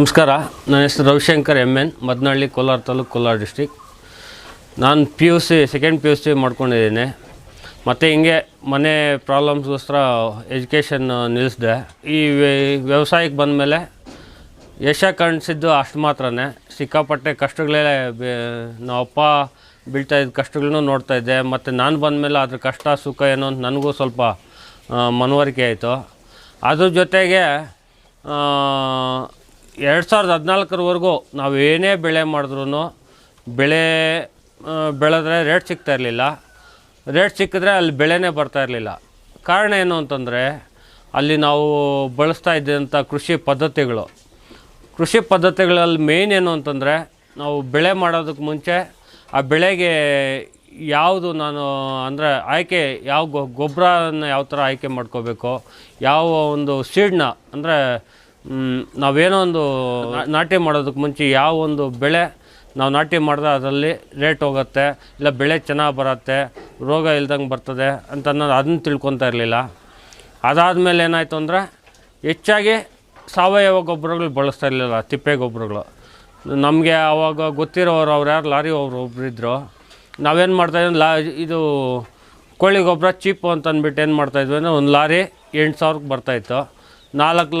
ನಮಸ್ಕಾರ. ನನ್ನ ಹೆಸರು Ravishankar M N Madanahalli Kolar taluk Kolar district. ನಾನು P U C second P U C ಮಾಡ್ಕೊಂಡಿದ್ದೀನಿ. ಮತ್ತು ಹಿಂಗೆ ಮನೆ ಪ್ರಾಬ್ಲಮ್ಸ್ಗೋಸ್ಕರ ಎಜುಕೇಷನ್ ನಿಲ್ಲಿಸಿದೆ ಈ ವ್ಯ- ವ್ಯವಸಾಯಕ್ಕೆ ಬಂದಮೇಲೆ ಯಶ ಕಾಣಿಸಿದ್ದು ಅಷ್ಟು ಮಾತ್ರನೇ. ಸಿಕ್ಕಾಪಟ್ಟೆ ಕಷ್ಟಗಳೇ ನಮ್ಮ ಅಪ್ಪ ಬೀಳ್ತಾ ಇದ್ದ ಕಷ್ಟಗಳನ್ನೂ ನೋಡ್ತಾ ಇದ್ದೆ. ಮತ್ತು ನಾನು ಬಂದಮೇಲೆ ಅದ್ರ ಕಷ್ಟ, ಸುಖ ಏನೋ ಅಂತ ನನಗೂ ಸ್ವಲ್ಪ ಮನವರಿಕೆ ಆಯಿತು. ಅದ್ರ ಜೊತೆಗೆ ಎರಡು ಸಾವಿರದ ಹದಿನಾಲ್ಕರವರೆಗೂ ನಾವು ಏನೇ ಬೆಳೆ ಮಾಡಿದ್ರೂ ಬೆಳೆ ಬೆಳೆದ್ರೆ ರೇಟ್ ಸಿಗ್ತಾ ಇರಲಿಲ್ಲ. ರೇಟ್ ಸಿಕ್ಕಿದ್ರೆ ಅಲ್ಲಿ ಬೆಳೆನೇ ಬರ್ತಾ ಇರಲಿಲ್ಲ. ಕಾರಣ ಏನು ಅಂತಂದರೆ, ಅಲ್ಲಿ ನಾವು ಬಳಸ್ತಾ ಇದ್ದಂಥ ಕೃಷಿ ಪದ್ಧತಿಗಳು. ಕೃಷಿ ಪದ್ಧತಿಗಳಲ್ಲಿ ಮೇಯ್ನ್ ಏನು ಅಂತಂದರೆ, ನಾವು ಬೆಳೆ ಮಾಡೋದಕ್ಕೆ ಮುಂಚೆ ಆ ಬೆಳೆಗೆ ಯಾವುದು ನಾನು, ಅಂದರೆ ಆಯ್ಕೆ ಯಾವ ಗೊಬ್ಬರನ ಯಾವ ಥರ ಆಯ್ಕೆ ಮಾಡ್ಕೋಬೇಕು, ಯಾವ ಒಂದು ಸೀಡ್ನ ಅಂದರೆ ನಾವೇನೋ ಒಂದು ನಾಟಿ ಮಾಡೋದಕ್ಕೆ ಮುಂಚೆ ಯಾವ ಒಂದು ಬೆಳೆ ನಾವು ನಾಟಿ ಮಾಡಿದ್ರೆ ಅದರಲ್ಲಿ ರೇಟ್ ಹೋಗುತ್ತೆ, ಇಲ್ಲ ಬೆಳೆ ಚೆನ್ನಾಗಿ ಬರುತ್ತೆ, ರೋಗ ಇಲ್ದಂಗೆ ಬರ್ತದೆ ಅಂತ ಅನ್ನೋದು ಅದನ್ನ ತಿಳ್ಕೊತಾ ಇರಲಿಲ್ಲ. ಅದಾದಮೇಲೆ ಏನಾಯಿತು ಅಂದರೆ ಹೆಚ್ಚಾಗಿ ಸಾವಯವ ಗೊಬ್ಬರಗಳು ಬಳಸ್ತಾ ಇರಲಿಲ್ಲ, ತಿಪ್ಪೆ ಗೊಬ್ಬರಗಳು. ನಮಗೆ ಆವಾಗ ಗೊತ್ತಿರೋರು ಅವ್ರು ಯಾರು, ಲಾರಿ ಅವರು ಒಬ್ರು ಇದ್ದರು ನಾವೇನು ಮಾಡ್ತಾಯಿದ್ವಿ ಲಾ ಇದು ಕೋಳಿ ಗೊಬ್ಬರ ಚೀಪು ಅಂತ ಅಂದ್ಬಿಟ್ಟು ಏನು ಮಾಡ್ತಾಯಿದ್ವಿ ಅಂದರೆ ಒಂದು ಲಾರಿ ಎಂಟು ಸಾವಿರಕ್ಕೆ ಬರ್ತಾಯಿತ್ತು ನಾಲ್ಕು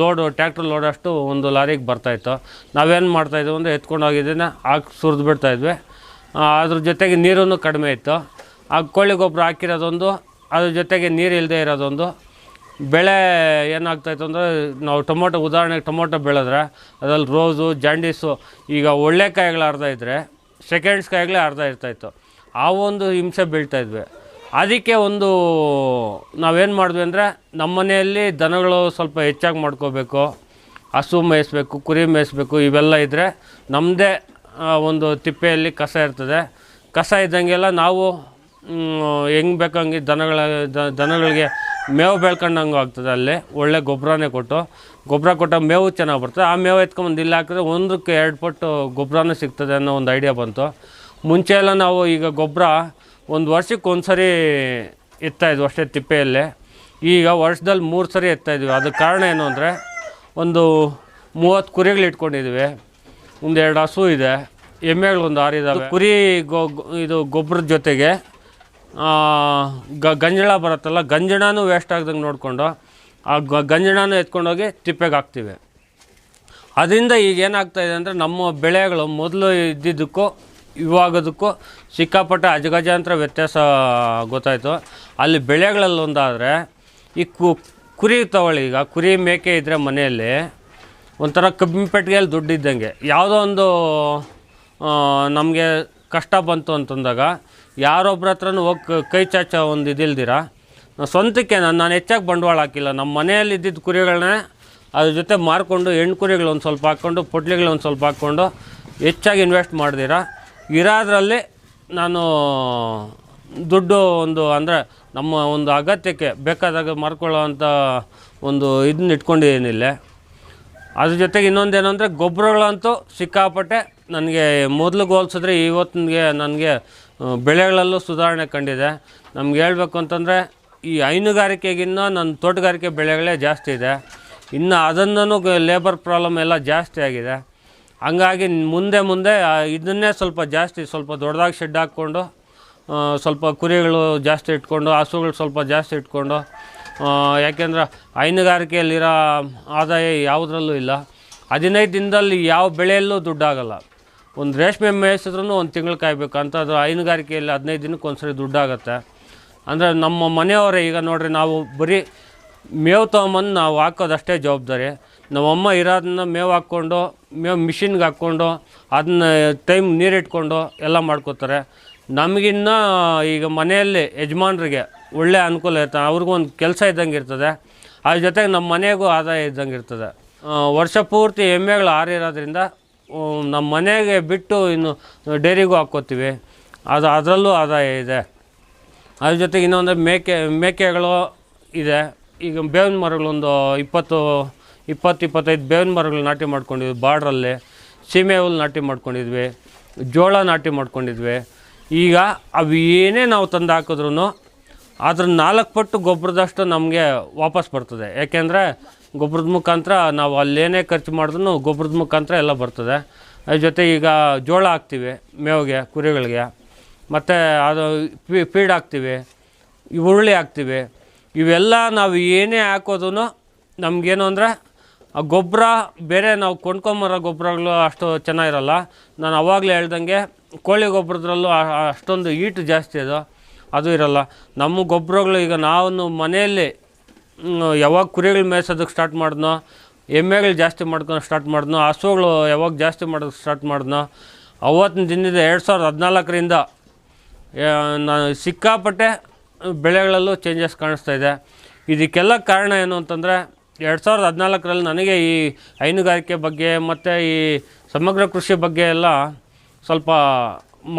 ಲೋಡು ಟ್ಯಾಕ್ಟ್ರ್ ಲೋಡ್ ಅಷ್ಟು ಒಂದು ಲಾರಿಗೆ ಬರ್ತಾಯಿತ್ತು ನಾವೇನು ಮಾಡ್ತಾಯಿದ್ವಿ ಅಂದರೆ ಎತ್ಕೊಂಡು ಹಾಕಿ ಸುರಿದು ಬಿಡ್ತಾಯಿದ್ವಿ ಅದ್ರ ಜೊತೆಗೆ ನೀರೂ ಕಡಿಮೆ ಇತ್ತು. ಆ ಕೋಳಿ ಗೊಬ್ಬರ ಹಾಕಿರೋದೊಂದು, ಅದ್ರ ಜೊತೆಗೆ ನೀರು ಇಲ್ಲದೆ ಇರೋದೊಂದು. ಬೆಳೆ ಏನಾಗ್ತಾಯಿತ್ತು ಅಂದರೆ ನಾವು ಟೊಮೊಟೊ, ಉದಾಹರಣೆಗೆ ಟೊಮೊಟೊ ಬೆಳೆದ್ರೆ ಅದರಲ್ಲಿ ರೋಸು, ಜಾಂಡೀಸು, ಈಗ ಒಳ್ಳೆ ಕಾಯಿಗಳು ಅರ್ಧ ಇದ್ದರೆ ಸೆಕೆಂಡ್ಸ್ ಕಾಯಿಗಳೇ ಅರ್ಧ ಇರ್ತಾಯಿತ್ತು ಆ ಒಂದು ಹಿಂಸೆ ಬೀಳ್ತಾಯಿದ್ವಿ ಅದಕ್ಕೆ ಒಂದು ನಾವೇನು ಮಾಡಿದ್ವಿ ಅಂದರೆ ನಮ್ಮ ಮನೆಯಲ್ಲಿ ದನಗಳು ಸ್ವಲ್ಪ ಹೆಚ್ಚಾಗಿ ಮಾಡ್ಕೋಬೇಕು, ಹಸು ಮೇಯಿಸ್ಬೇಕು, ಕುರಿ ಮೇಯಿಸ್ಬೇಕು, ಇವೆಲ್ಲ ಇದ್ದರೆ ನಮ್ಮದೇ ಒಂದು ತಿಪ್ಪೆಯಲ್ಲಿ ಕಸ ಇರ್ತದೆ. ಕಸ ಇದ್ದಂಗೆಲ್ಲ ನಾವು ಹೆಂಗೆ ಬೇಕಂಗೆ ದನಗಳ ದನಗಳಿಗೆ ಮೇವು ಬೆಳ್ಕೊಂಡಂಗೆ ಆಗ್ತದೆ ಅಲ್ಲಿ. ಒಳ್ಳೆ ಗೊಬ್ಬರನೇ ಕೊಟ್ಟು, ಗೊಬ್ಬರ ಕೊಟ್ಟ ಮೇವು ಚೆನ್ನಾಗಿ ಬರ್ತದೆ. ಆ ಮೇವು ಎತ್ಕೊಂಬಂದು ಇಲ್ಲಿ ಹಾಕಿದ್ರೆ ಒಂದಕ್ಕೆ ಎರಡು ಪಟ್ಟು ಗೊಬ್ಬರನೂ ಸಿಗ್ತದೆ ಅನ್ನೋ ಒಂದು ಐಡಿಯಾ ಬಂತು. ಮುಂಚೆ ಎಲ್ಲ ನಾವು ಈಗ ಗೊಬ್ಬರ ಒಂದು ವರ್ಷಕ್ಕೆ ಒಂದು ಸರಿ ಎತ್ತಾಯಿದ್ವು ಅಷ್ಟೇ ತಿಪ್ಪೆಯಲ್ಲೇ. ಈಗ ವರ್ಷದಲ್ಲಿ ಮೂರು ಸರಿ ಎತ್ತಾಯಿದ್ವಿ ಅದಕ್ಕೆ ಕಾರಣ ಏನು ಅಂದರೆ ಒಂದು ಮೂವತ್ತು ಕುರಿಗಳು ಇಟ್ಕೊಂಡಿದ್ವಿ. ಎರಡು ಹಸು ಇದೆ. ಎಮ್ಮೆಗಳು ಒಂದು ಆರು ಇದ್ದಾವೆ ಕುರಿ ಗೊ ಇದು ಗೊಬ್ಬರದ ಜೊತೆಗೆ ಗ, ಗಂಜಳ ಬರುತ್ತಲ್ಲ, ಗಂಜಣನೂ ವೇಸ್ಟ್ ಆಗ್ದಂಗೆ ನೋಡಿಕೊಂಡು, ಆ ಗ, ಗಂಜಣನೂ ಎತ್ಕೊಂಡೋಗಿ ತಿಪ್ಪೆಗೆ ಹಾಕ್ತೀವಿ. ಅದರಿಂದ ಈಗ ಏನಾಗ್ತಾಯಿದೆ ಅಂದರೆ ನಮ್ಮ ಬೆಳೆಗಳು ಮೊದಲು ಇದ್ದಿದ್ದಕ್ಕೂ ಇವಾಗದಕ್ಕೂ ಸಿಕ್ಕಾಪಟ್ಟೆ ಅಜಗಜಾಂತರ ವ್ಯತ್ಯಾಸ ಗೊತ್ತಾಯಿತು. ಅಲ್ಲಿ ಬೆಳೆಗಳಲ್ಲಿ ಒಂದಾದರೆ ಈ ಕು, ಕುರಿ ತಗೊಳ್ಳಿ ಈಗ ಕುರಿ ಮೇಕೆ ಇದ್ದರೆ ಮನೆಯಲ್ಲಿ ಒಂಥರ ಕಬ್ಬಿನ ಪೆಟ್ಟಿಗೆಯಲ್ಲಿ ದುಡ್ಡಿದ್ದಂಗೆ. ಯಾವುದೋ ಒಂದು ನಮಗೆ ಕಷ್ಟ ಬಂತು ಅಂತಂದಾಗ ಯಾರೊಬ್ಬರ ಹತ್ರನೂ ಹೋಗಿ ಕೈ ಚಾಚ ಒಂದು ಇದಿಲ್ದಿರ? ಸ್ವಂತಕ್ಕೆ ನಾನು ನಾನು ಹೆಚ್ಚಾಗಿ ಬಂಡವಾಳ ಹಾಕಿಲ್ಲ. ನಮ್ಮ ಮನೆಯಲ್ಲಿ ಇದ್ದಿದ್ದ ಕುರಿಗಳನ್ನೇ ಅದ್ರ ಜೊತೆ ಮಾರ್ಕೊಂಡು, ಹೆಣ್ಣು ಕುರಿಗಳು ಒಂದು ಸ್ವಲ್ಪ ಹಾಕ್ಕೊಂಡು ಪೊಟ್ಲಿಗಳು ಒಂದು ಸ್ವಲ್ಪ ಹಾಕ್ಕೊಂಡು ಹೆಚ್ಚಾಗಿ ಇನ್ವೆಸ್ಟ್ ಮಾಡ್ದಿರ? ಇರೋದ್ರಲ್ಲಿ ನಾನು ದುಡ್ಡು ಒಂದು ಅಂದರೆ ನಮ್ಮ ಒಂದು ಅಗತ್ಯಕ್ಕೆ ಬೇಕಾದಾಗ ಮಾರ್ಕೊಳ್ಳೋ ಅಂಥ ಒಂದು ಇದನ್ನ ಇಟ್ಕೊಂಡಿದ್ದೀನಿಲ್ಲ ಅದ್ರ ಜೊತೆಗೆ ಇನ್ನೊಂದೇನು ಅಂದರೆ ಗೊಬ್ಬರಗಳಂತೂ ಸಿಕ್ಕಾಪಟ್ಟೆ ನನಗೆ ಮೊದಲು ಹೋಲ್ಸಿದ್ರೆ ಇವತ್ತಿಗೆ ನನಗೆ ಬೆಳೆಗಳಲ್ಲೂ ಸುಧಾರಣೆ ಕಂಡಿದೆ. ನಮ್ಗೆ ಹೇಳಬೇಕು ಅಂತಂದರೆ ಈ ಹೈನುಗಾರಿಕೆಗಿನ್ನ ನನ್ನ ತೋಟಗಾರಿಕೆ ಬೆಳೆಗಳೇ ಜಾಸ್ತಿ ಇದೆ. ಇನ್ನು ಅದನ್ನೂ ಲೇಬರ್ ಪ್ರಾಬ್ಲಮ್ ಎಲ್ಲ ಜಾಸ್ತಿ ಆಗಿದೆ. ಹಂಗಾಗಿ ಮುಂದೆ ಮುಂದೆ ಇದನ್ನೇ ಸ್ವಲ್ಪ ಜಾಸ್ತಿ, ಸ್ವಲ್ಪ ದೊಡ್ಡದಾಗಿ ಶೆಡ್ ಹಾಕ್ಕೊಂಡು ಸ್ವಲ್ಪ ಕುರಿಗಳು ಜಾಸ್ತಿ ಇಟ್ಕೊಂಡು, ಹಸುಗಳು ಸ್ವಲ್ಪ ಜಾಸ್ತಿ ಇಟ್ಕೊಂಡು ಯಾಕೆಂದ್ರೆ ಹೈನುಗಾರಿಕೆಯಲ್ಲಿರೋ ಆದಾಯ ಯಾವುದರಲ್ಲೂ ಇಲ್ಲ. ಹದಿನೈದು ದಿನದಲ್ಲಿ ಯಾವ ಬೆಳೆಯಲ್ಲೂ ದುಡ್ಡಾಗಲ್ಲ. ಒಂದು ರೇಷ್ಮೆ ಮೇಯಿಸಿದ್ರೂ ಒಂದು ತಿಂಗಳು ಕಾಯಬೇಕು ಅಂತ ಅದು ಹೈನುಗಾರಿಕೆಯಲ್ಲಿ ಹದಿನೈದು ದಿನಕ್ಕೆ ಒಂದ್ಸರಿ ದುಡ್ಡಾಗತ್ತೆ. ಅಂದರೆ ನಮ್ಮ ಮನೆಯವರೇ ಈಗ ನೋಡಿರಿ, ನಾವು ಬರೀ ಮೇವು ತೊಗೊಂಬಂದು ನಾವು ಹಾಕೋದಷ್ಟೇ ಜವಾಬ್ದಾರಿ. ನಮ್ಮಮ್ಮ ಇರೋದನ್ನ ಮೇವು ಹಾಕ್ಕೊಂಡು, ಮೇವು ಮಿಷಿನ್ಗೆ ಹಾಕ್ಕೊಂಡು, ಅದನ್ನ ಟೈಮ್ ನೀರಿಟ್ಕೊಂಡು ಎಲ್ಲ ಮಾಡ್ಕೋತಾರೆ. ನಮಗಿನ್ನ ಈಗ ಮನೆಯಲ್ಲಿ ಯಜಮಾನ್ರಿಗೆ ಒಳ್ಳೆ ಅನುಕೂಲ ಇರ್ತದೆ ಅವ್ರಿಗೂ ಒಂದು ಕೆಲಸ ಇದ್ದಂಗೆ ಇರ್ತದೆ. ಅದ್ರ ಜೊತೆಗೆ ನಮ್ಮ ಮನೆಗೂ ಆದಾಯ ಇದ್ದಂಗೆ ಇರ್ತದೆ. ವರ್ಷ ಪೂರ್ತಿ ಎಮ್ಮೆಗಳು ಆರಿರೋದ್ರಿಂದ ನಮ್ಮ ಮನೆಗೆ ಬಿಟ್ಟು ಇನ್ನು ಡೈರಿಗೂ ಹಾಕ್ಕೋತೀವಿ. ಅದು, ಅದರಲ್ಲೂ ಆದಾಯ ಇದೆ. ಅದ್ರ ಜೊತೆಗೆ ಇನ್ನೊಂದು ಮೇಕೆ, ಮೇಕೆಗಳು ಇದೆ. ಈಗ ಬೇವಿನ ಮರಗಳೊಂದು ಇಪ್ಪತ್ತು ಇಪ್ಪತ್ತು ಇಪ್ಪತ್ತೈದು ಬೇವಿನ ಮರಗಳು ನಾಟಿ ಮಾಡ್ಕೊಂಡಿದ್ವಿ, ಬಾರ್ಡ್ರಲ್ಲಿ. ಸೀಮೆ ಹುಲ್ಲು ನಾಟಿ ಮಾಡ್ಕೊಂಡಿದ್ವಿ, ಜೋಳ ನಾಟಿ ಮಾಡ್ಕೊಂಡಿದ್ವಿ. ಈಗ ಅವು ಏನೇ ನಾವು ತಂದು ಹಾಕಿದ್ರು ಅದ್ರ ನಾಲ್ಕು ಪಟ್ಟು ಗೊಬ್ಬರದಷ್ಟು ನಮಗೆ ವಾಪಸ್ ಬರ್ತದೆ. ಯಾಕೆಂದರೆ ಗೊಬ್ಬರದ ಮುಖಾಂತರ ನಾವು ಅಲ್ಲೇನೇ ಖರ್ಚು ಮಾಡಿದ್ರು ಗೊಬ್ಬರದ ಮುಖಾಂತರ ಎಲ್ಲ ಬರ್ತದೆ. ಅದ್ರ ಜೊತೆ ಈಗ ಜೋಳ ಹಾಕ್ತೀವಿ, ಮೇವಿಗೆ, ಕುರಿಗಳಿಗೆ. ಮತ್ತು ಅದು ಫೀಡ್ ಹಾಕ್ತೀವಿ, ಈ ಉರುಳಿ ಹಾಕ್ತೀವಿ. ಇವೆಲ್ಲ ನಾವು ಏನೇ ಹಾಕೋದು ನಮಗೇನು ಅಂದರೆ ಆ ಗೊಬ್ಬರ ಬೇರೆ ನಾವು ಕೊಂಡ್ಕೊಂಬರೋ ಗೊಬ್ಬರಗಳು ಅಷ್ಟು ಚೆನ್ನಾಗಿರಲ್ಲ. ನಾನು ಅವಾಗಲೇ ಹೇಳ್ದಂಗೆ ಕೋಳಿ ಗೊಬ್ಬರದ್ರಲ್ಲೂ ಅಷ್ಟೊಂದು ಈಟು ಜಾಸ್ತಿ ಅದು ಅದು ಇರಲ್ಲ. ನಮ್ಮ ಗೊಬ್ಬರಗಳು ಈಗ ನಾವು ಮನೆಯಲ್ಲಿ ಯಾವಾಗ ಕುರಿಗಳು ಮೇಯ್ಸೋದಕ್ಕೆ ಸ್ಟಾರ್ಟ್ ಮಾಡಿದ್ನೋ, ಎಮ್ಮೆಗಳು ಜಾಸ್ತಿ ಮಾಡ್ಕೊಂಡು ಸ್ಟಾರ್ಟ್ ಮಾಡಿದ್ನೋ, ಹಸುಗಳು ಯಾವಾಗ ಜಾಸ್ತಿ ಮಾಡೋದಕ್ಕೆ ಸ್ಟಾರ್ಟ್ ಮಾಡಿದ್ನೋ, ಅವತ್ತಿನ ದಿನದ ಎರಡು ಸಾವಿರದ ಹದಿನಾಲ್ಕರಿಂದ ನಾನು ಸಿಕ್ಕಾಪಟ್ಟೆ ಬೆಳೆಗಳಲ್ಲೂ ಚೇಂಜಸ್ ಕಾಣಿಸ್ತಾ ಇದೆ. ಇದಕ್ಕೆಲ್ಲ ಕಾರಣ ಏನು ಅಂತಂದರೆ ಎರಡು ಸಾವಿರದ ಹದಿನಾಲ್ಕರಲ್ಲಿ ನನಗೆ ಈ ಹೈನುಗಾರಿಕೆ ಬಗ್ಗೆ ಮತ್ತು ಈ ಸಮಗ್ರ ಕೃಷಿ ಬಗ್ಗೆ ಎಲ್ಲ ಸ್ವಲ್ಪ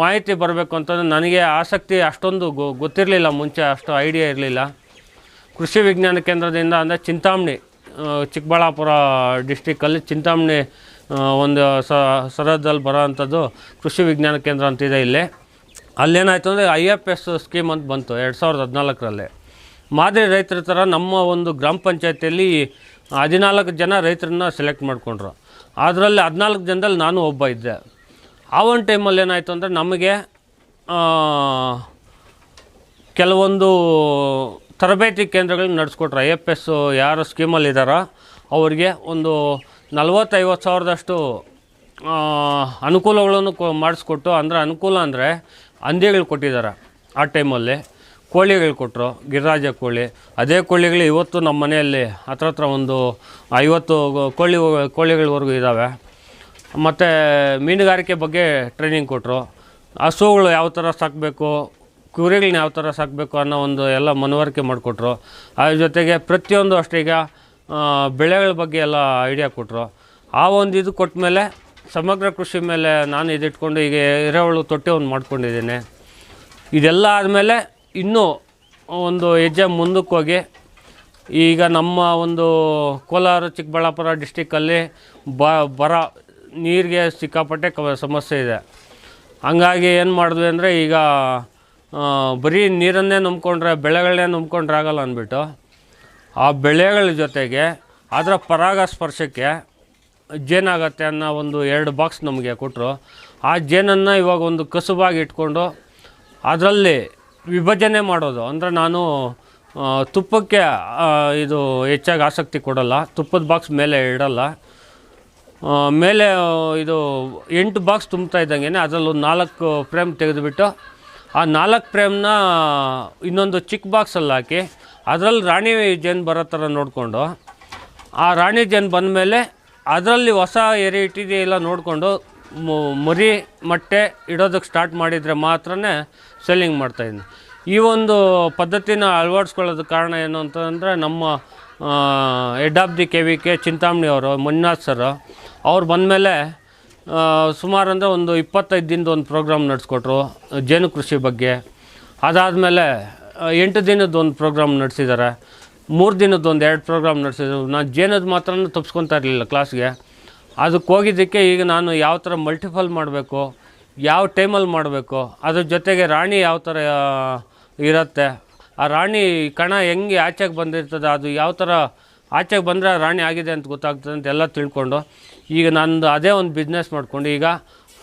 ಮಾಹಿತಿ ಬರಬೇಕು ಅಂತಂದರೆ ನನಗೆ ಆಸಕ್ತಿ ಅಷ್ಟೊಂದು ಗೊತ್ತಿರಲಿಲ್ಲ ಮುಂಚೆ, ಅಷ್ಟು ಐಡಿಯಾ ಇರಲಿಲ್ಲ. ಕೃಷಿ ವಿಜ್ಞಾನ ಕೇಂದ್ರದಿಂದ ಅಂದರೆ ಚಿಂತಾಮಣಿ ಚಿಕ್ಕಬಳ್ಳಾಪುರ ಡಿಸ್ಟಿಕ್ಕಲ್ಲಿ ಚಿಂತಾಮಣಿ ಒಂದು ಸರಹದ್ದಲ್ಲಿ ಬರೋ ಅಂಥದ್ದು ಕೃಷಿ ವಿಜ್ಞಾನ ಕೇಂದ್ರ ಅಂತಿದೆ ಇಲ್ಲಿ. ಅಲ್ಲೇನಾಯಿತು ಅಂದರೆ ಐ ಎಫ್ ಎಸ್ ಸ್ಕೀಮ್ ಅಂತ ಬಂತು ಎರಡು ಸಾವಿರದ ಹದಿನಾಲ್ಕರಲ್ಲಿ. ಮಾದರಿ ರೈತರ ಥರ ನಮ್ಮ ಒಂದು ಗ್ರಾಮ ಪಂಚಾಯತಿಯಲ್ಲಿ ಹದಿನಾಲ್ಕು ಜನ ರೈತರನ್ನ ಸೆಲೆಕ್ಟ್ ಮಾಡಿಕೊಂಡ್ರು. ಅದರಲ್ಲಿ ಹದಿನಾಲ್ಕು ಜನದಲ್ಲಿ ನಾನು ಒಬ್ಬ ಇದ್ದೆ. ಆ ಒಂದು ಟೈಮಲ್ಲಿ ಏನಾಯಿತು ಅಂದರೆ ನಮಗೆ ಕೆಲವೊಂದು ತರಬೇತಿ ಕೇಂದ್ರಗಳನ್ನ ನಡೆಸ್ಕೊಟ್ರು. ಐ ಎಫ್ ಎಸ್ ಯಾರು ಸ್ಕೀಮಲ್ಲಿ ಇದ್ದಾರೋ ಅವ್ರಿಗೆ ಒಂದು ನಲ್ವತ್ತೈವತ್ತು ಸಾವಿರದಷ್ಟು ಅನುಕೂಲಗಳನ್ನು ಕೊ ಮಾಡಿಸ್ಕೊಟ್ಟು ಅಂದರೆ ಅನುಕೂಲ ಅಂದರೆ ಹಂದಿಗಳು ಕೊಟ್ಟಿದ್ದಾರೆ ಆ ಟೈಮಲ್ಲಿ ಕೋಳಿಗಳು ಕೊಟ್ಟರು ಗಿರಿರಾಜ ಕೋಳಿ. ಅದೇ ಕೋಳಿಗಳು ಇವತ್ತು ನಮ್ಮ ಮನೆಯಲ್ಲಿ ಹತ್ರ ಹತ್ರ ಒಂದು ಐವತ್ತು ಕೋಳಿ ಕೋಳಿಗಳವರೆಗೂ ಇದ್ದಾವೆ ಮತ್ತು ಮೀನುಗಾರಿಕೆ ಬಗ್ಗೆ ಟ್ರೈನಿಂಗ್ ಕೊಟ್ಟರು ಹಸುಗಳು ಯಾವ ಥರ ಸಾಕಬೇಕು, ಕುರಿಗಳನ್ನ ಯಾವ ಥರ ಸಾಕಬೇಕು ಅನ್ನೋ ಒಂದು ಎಲ್ಲ ಮನವರಿಕೆ ಮಾಡಿಕೊಟ್ರು. ಅದ್ರ ಜೊತೆಗೆ ಪ್ರತಿಯೊಂದು ಅಷ್ಟೇ ಬೆಳೆಗಳ ಬಗ್ಗೆ ಎಲ್ಲ ಐಡಿಯಾ ಕೊಟ್ಟರು ಆ ಒಂದು ಇದು ಕೊಟ್ಟ ಮೇಲೆ ಸಮಗ್ರ ಕೃಷಿ ಮೇಲೆ ನಾನು ಇದಿಟ್ಕೊಂಡು ಈಗ ಎರೆಹುಳು ತೊಟ್ಟಿ ಒಂದು ಮಾಡ್ಕೊಂಡಿದ್ದೀನಿ. ಇದೆಲ್ಲ ಆದಮೇಲೆ ಇನ್ನೂ ಒಂದು ಹೆಜ್ಜೆ ಮುಂದಕ್ಕೆ ಹೋಗಿ, ಈಗ ನಮ್ಮ ಒಂದು ಕೋಲಾರ ಚಿಕ್ಕಬಳ್ಳಾಪುರ ಡಿಸ್ಟಿಕ್ಕಲ್ಲಿ ಬ, ಬರ ನೀರಿಗೆ ಸಿಕ್ಕಾಪಟ್ಟೆ ಕ, ಸಮಸ್ಯೆ ಇದೆ. ಹಂಗಾಗಿ ಏನು ಮಾಡಿದ್ವಿ ಅಂದರೆ ಈಗ ಬರೀ ನೀರನ್ನೇ ನಂಬ್ಕೊಂಡ್ರೆ ಬೆಳೆಗಳನ್ನೇ ನಂಬ್ಕೊಂಡ್ರೆ ಆಗಲ್ಲ ಅಂದ್ಬಿಟ್ಟು, ಆ ಬೆಳೆಗಳ ಜೊತೆಗೆ ಅದರ ಪರಾಗಸ್ಪರ್ಶಕ್ಕೆ ಜೇನಾಗತ್ತೆ ಅನ್ನೋ ಒಂದು ಎರಡು ಬಾಕ್ಸ್ ನಮಗೆ ಕೊಟ್ಟರು ಆ ಜೇನನ್ನು ಇವಾಗ ಒಂದು ಕಸುಬಾಗಿ ಇಟ್ಕೊಂಡು, ಅದರಲ್ಲಿ ವಿಭಜನೆ ಮಾಡೋದು. ಅಂದರೆ ನಾನು ತುಪ್ಪಕ್ಕೆ ಇದು ಹೆಚ್ಚಾಗಿ ಆಸಕ್ತಿ ಕೊಡಲ್ಲ. ತುಪ್ಪದ ಬಾಕ್ಸ್ ಮೇಲೆ ಇಡಲ್ಲ. ಮೇಲೆ ಇದು ಎಂಟು ಬಾಕ್ಸ್ ತುಂಬ್ತಾ ಇದ್ದಂಗೆ ಅದರಲ್ಲೂ ನಾಲ್ಕು ಫ್ರೇಮ್ ತೆಗೆದುಬಿಟ್ಟು, ಆ ನಾಲ್ಕು ಫ್ರೇಮ್ನ ಇನ್ನೊಂದು ಚಿಕ್ಕ ಬಾಕ್ಸಲ್ಲಿ ಹಾಕಿ, ಅದರಲ್ಲಿ ರಾಣಿ ಜೇನು ಬರೋ ಥರ ನೋಡಿಕೊಂಡು, ಆ ರಾಣಿ ಜೇನು ಬಂದಮೇಲೆ ಅದರಲ್ಲಿ ಹೊಸ ಎರೆ ಇಟ್ಟಿದೆಯಲ್ಲ ನೋಡಿಕೊಂಡು ಮರಿ, ಮೊಟ್ಟೆ ಇಡೋದಕ್ಕೆ ಸ್ಟಾರ್ಟ್ ಮಾಡಿದರೆ ಮಾತ್ರನೇ ಸೆಲ್ಲಿಂಗ್ ಮಾಡ್ತಾಯಿದ್ದೀನಿ ಈ ಒಂದು ಪದ್ಧತಿನ ಅಳವಡಿಸ್ಕೊಳ್ಳೋದಕ್ಕೆ ಕಾರಣ ಏನು ಅಂತಂದರೆ ನಮ್ಮ head of the K V K Chintamani ಅವರು, ಮಂಜುನಾಥ್ ಸರ್ ಅವ್ರು ಬಂದಮೇಲೆ ಸುಮಾರು ಅಂದರೆ ಒಂದು ಇಪ್ಪತ್ತೈದು ದಿನದ ಒಂದು ಪ್ರೋಗ್ರಾಮ್ ನಡೆಸ್ಕೊಟ್ರು, ಜೇನು ಕೃಷಿ ಬಗ್ಗೆ. ಅದಾದಮೇಲೆ ಎಂಟು ದಿನದ ಒಂದು ಪ್ರೋಗ್ರಾಮ್ ನಡೆಸಿದ್ದಾರೆ ಮೂರು ದಿನದ ಒಂದು ಎರಡು ಪ್ರೋಗ್ರಾಮ್ ನಡೆಸಿದ್ರು. ನಾನು ಜೇನದ ಮಾತ್ರ ತಪ್ಸ್ಕೊತಾ ಇರಲಿಲ್ಲ ಕ್ಲಾಸ್ಗೆ ಅದಕ್ಕೆ ಹೋಗಿದ್ದಕ್ಕೆ ಈಗ ನಾನು ಯಾವ ಥರ ಮಲ್ಟಿಫಲ್ ಮಾಡಬೇಕು? ಯಾವ ಟೈಮಲ್ಲಿ ಮಾಡಬೇಕು? ಅದ್ರ ಜೊತೆಗೆ ರಾಣಿ ಯಾವ ಥರ ಇರುತ್ತೆ? ಆ ರಾಣಿ ಕಣ ಹೆಂಗೆ ಆಚೆಗೆ ಬಂದಿರ್ತದೆ, ಅದು ಯಾವ ಥರ ಆಚೆಗೆ ಬಂದರೆ ರಾಣಿ ಆಗಿದೆ ಅಂತ ಗೊತ್ತಾಗ್ತದೆ ಅಂತ ಎಲ್ಲ ತಿಳ್ಕೊಂಡು, ಈಗ ನಂದು ಅದೇ ಒಂದು ಬಿಸ್ನೆಸ್ ಮಾಡಿಕೊಂಡು ಈಗ